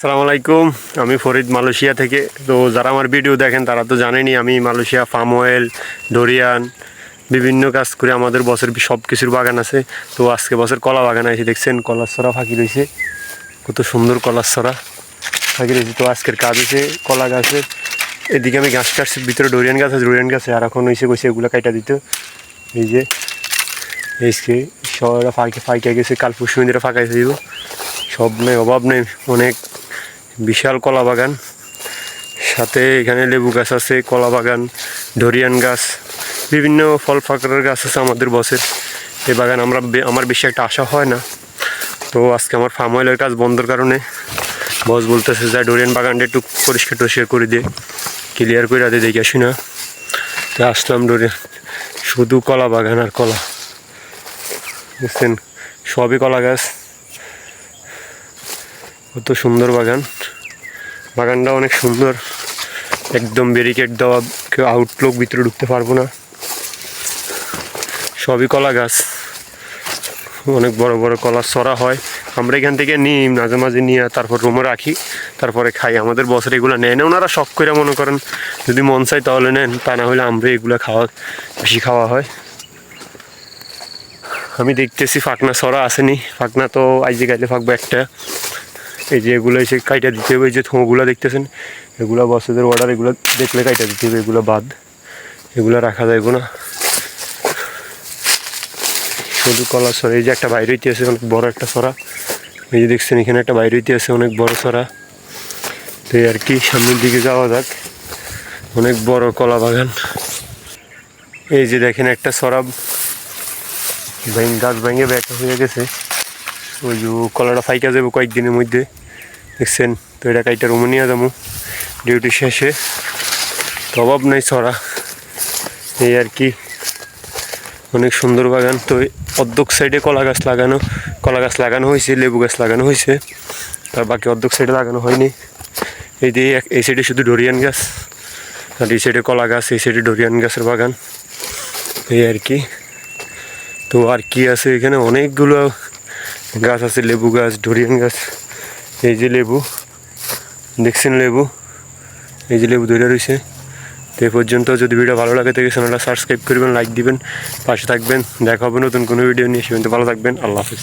আসসালামু আলাইকুম। আমি ফরিদ মালয়েশিয়া থেকে। তো যারা আমার ভিডিও দেখেন, তারা তো জানেনি আমি মালয়েশিয়া ফার্ম অয়েল, ডোরিয়ান, বিভিন্ন কাজ করে আমাদের বছর সব কিছুর বাগান আছে। তো আজকে বছর কলা বাগান আছে, দেখছেন? কলার সরা ফাঁকি রয়েছে। কত সুন্দর কলার সরা ফাঁকি রয়েছে। তো আজকের কাজ হয়েছে কলা গাছের। এদিকে আমি গাছ কাটছি, ভিতরে ডোরিয়ান গাছ আছে, ডোরিয়ান গাছে আর এখন হয়েছে কইছে এগুলো কাটা দিত। এই যে এইসকে সরা ফাঁকে ফাঁকে গেছে, কাল পরশু দিনে ফাঁকা হয়ে দিব। সব নেই, অভাব নেই, অনেক বিশাল কলা বাগান। সাথে এখানে লেবু গাছ আছে, কলা বাগান, ডরিয়ান গাছ, বিভিন্ন ফল ফাকড়ের গাছ আছে আমাদের বসের। এই বাগান আমরা আমার বেশি একটা আশা হয় না। তো আজকে আমার ফার্ম অয়েলের কাজ বন্ধর কারণে বস বলতেছে যে, ডোরিয়ান বাগানটা একটু পরিষ্কার টরিষ্কার করে দিয়ে ক্লিয়ার করে রাতে দেখে আসি না তো আসলাম ডোরিয়ান শুধু কলা বাগান আর কলা। বুঝছেন সবই কলা গাছ। কত সুন্দর বাগান। বাগানটা অনেক সুন্দর। একদম ব্যারিকেড দেওয়া, কেউ আউটলুক ভিতরে ঢুকতে পারব না। সবই কলা গাছ। অনেক বড় বড় কলা সরা হয়। আমরা এখান থেকে নিই, মাঝে মাঝে নিয়ে তারপর রুমে রাখি। তারপরে খাই। আমাদের বছর এগুলো নেয় না, ওনারা শখ করে মনে করেন, যদি মন চায় তাহলে নেন। তা না হলে আমরা এগুলো খাওয়া, বেশি খাওয়া হয়। আমি দেখতেছি ফাকনা সরা আসেনি। ফাকনা তো আইজে গাইলে ফাঁকবো একটা। এই যে এগুলো এসে কাইটা দিতে হবে, এই যে থোঁগুলো দেখতেছেন? এগুলো বসেদের অর্ডার এগুলো দেখলে কাইটা দিতে হবে, এগুলো বাদ। এগুলো রাখা যায় না। শুধু কলা সরা এই যে একটা বাইরে হইতে আছে, অনেক বড় একটা সরা এই যে দেখছেন, এখানে একটা বাইরে হইতে আছে, অনেক বড় সরা তো আর কি, সামনের দিকে যাওয়া যাক। অনেক বড় কলা বাগান। এই যে দেখেন একটা সরা ভেঙ গাছ ভেঙে ব্যাটা হয়ে গেছে। ওই কলাটা ফাইকা যাব কয়েকদিনের মধ্যে, দেখছেন? তো এটা কাইটা রুমে নিয়ে যাব, ডিউটি শেষে। তো অভাব নাই ছড়া। এই আর কি, অনেক সুন্দর বাগান। তো অর্ধক সাইডে কলা গাছ লাগানো, কলা গাছ লাগানো হয়েছে, লেবু গাছ লাগানো হয়েছে তার বাকি অর্ধক সাইডে লাগানো হয়নি। এই দিয়ে এক- এই সাইডে শুধু ডোরিয়ান গাছ, আর এই সাইডে কলা গাছ, এই সাইডে ডোরিয়ান গাছের বাগান। এই আর কি। তো আর কি আছে এখানে? অনেকগুলো গাছ আছে, লেবু গাছ, ডোরিয়ান গাছ, এই যে লেবু, দেখছেন লেবু? এই যে লেবু ধরে রয়েছে। তো এ পর্যন্ত যদি ভিডিও ভালো লাগে থাকে চ্যানেলটা সাবস্ক্রাইব করবেন, লাইক দিবেন, পাশে থাকবেন। দেখা হবে নতুন কোনো ভিডিও নিয়ে সেখানে ভালো থাকবেন। আল্লাহ হাফিজ।